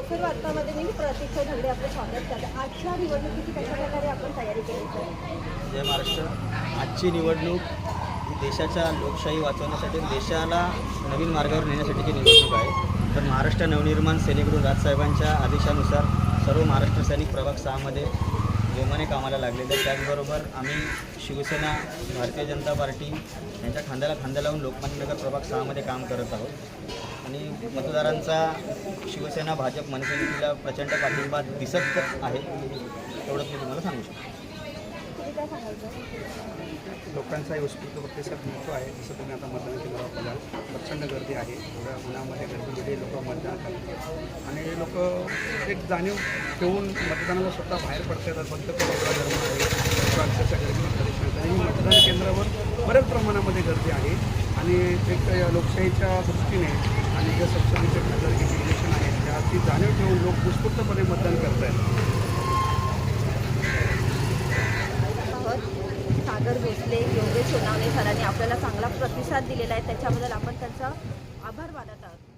Local वार्तामध्ये मी प्रतीक्षा झगडे आपलं स्वागत करते आजच्या निवडणुकीची कशा प्रकारे आपण तयारी केली जय महाराष्ट्र. आजची निवडणूक ही देशाच्या लोकशाही वाचवण्यासाठी देशाला नवीन मार्गावर नेण्यासाठीची निवडणूक आहे. तर महाराष्ट्र नवनिर्माण सेनेकडून राजसाहेबांच्या आदेशानुसार सर्व महाराष्ट्र सैनिक प्रभाग सहामध्ये जोमाने कामाला लागलेले त्याचबरोबर आम्ही शिवसेना भारतीय जनता पार्टी यांच्या खांद्याला खांदा लावून लोकमान्य नगर प्रभाग सहामध्ये काम करत आहोत. आणि मतदारांचा शिवसेना भाजप मनसेनेला प्रचंड पाठिंबा दिसत आहे. तेवढंच मी तुम्हाला सांगू शकतो. लोकांचाही उत्स्फूर्त प्रतिसाद मिळतो आहे जसं तुम्ही आता मतदान केंद्रावर बघाल प्रचंड गर्दी आहे. एवढ्या उन्हामध्ये गर्दीमध्ये लोक मतदान करतात. आणि लोक एक जाणीव ठेवून मतदानाला स्वतः बाहेर पडतात. फक्त कोणता धर्म आहे. अक्षरशः गर्दी प्रदेशात. आणि मतदान केंद्रावर बऱ्याच प्रमाणामध्ये गर्दी आहे. आणि एक लोकशाहीच्या दृष्टीने आणि ज्या संसदेचे खासदारकीचे इलेक्शन आहे जाणीव ठेवून लोक उत्स्फूर्तपणे मतदान करत आहेत. सागर भोसले योगेश सोनावणे सरांनी आपल्याला चांगला प्रतिसाद दिलेला आहे. त्याच्याबद्दल आपण त्यांचा आभार मानत आहोत.